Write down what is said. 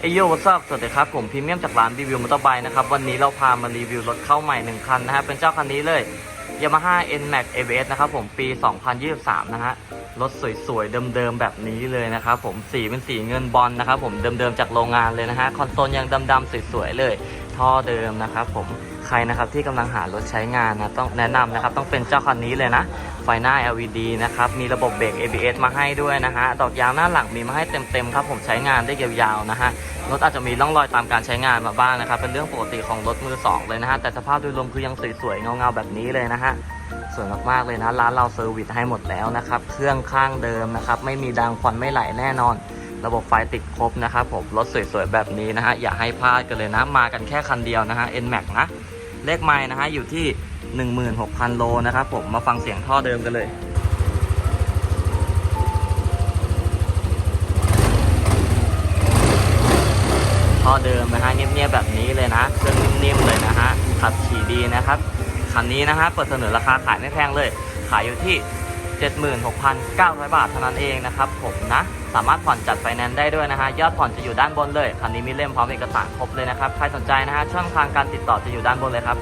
เอโยวัสสวัสดีครับ ผมพรีเมียมจากร้านรีวิวมอเตอร์ไบค์นะครับ วันนี้เราพามารีวิวรถเข้าใหม่ 1 คันนะฮะ เป็นเจ้าคันนี้เลย Yamaha NMAX ABS นะครับผมปี 2023 นะฮะ รถสวยๆ เดิมๆ แบบนี้เลยนะครับผมสีเป็นสีเงินบอลนะครับผมเดิมๆ จากโรงงานเลยนะฮะ คอนโซลยังดำๆ สวยๆ เลย ท่อเดิมนะครับผมใครนะครับที่กำลังหารถใช้งานนะต้องแนะนำนะครับต้องเป็นเจ้าคันนี้เลยนะ ฟหน้า LED นะครับ มีระบบเบรก ABS มาให้ด้วยนะฮะ ดอกยางหน้าหลังมีมาให้เต็มๆครับ ผมใช้งานได้ยาวๆนะฮะ รถอาจจะมีร่องรอยตามการใช้งานมาบ้างนะครับ เป็นเรื่องปกติของรถมือสองเลยนะฮะ แต่สภาพโดยรวมคือยังสวยๆ เงาๆ แบบนี้เลยนะฮะ สวยมากๆเลยนะ ร้านเราเซอร์วิสให้หมดแล้วนะครับ เครื่องข้างเดิมนะครับ ไม่มีดังควันไม่ไหลแน่นอน ระบบไฟติดครบนะครับผม รถสวยๆ แบบนี้นะฮะ อย่าให้พลาดกันเลยนะ มากันแค่คันเดียวนะฮะ NMAX นะ เลขไม้นะฮะอยู่ที่ 16,000 โลนะครับผมมาฟังเสียงท่อเดิมกันเลยท่อเดิมนะฮะเงียบๆแบบนี้เลยนะเครื่องนิ่มๆเลยนะฮะขับขี่ดีนะครับคันนี้นะฮะเปิดเสนอราคาขายไม่แพงเลย ขายอยู่ที่ 76,900 บาทเท่านั้นเองนะครับผมนะสามารถผ่อนจัดไฟแนนซ์ได้ด้วยนะฮะยอดผ่อนจะอยู่ด้านบนเลยคันนี้มีเล่มพร้อมเอกสารครบเลยนะครับใครสนใจนะฮะช่องทางการติดต่อจะอยู่ด้านบนเลยครับ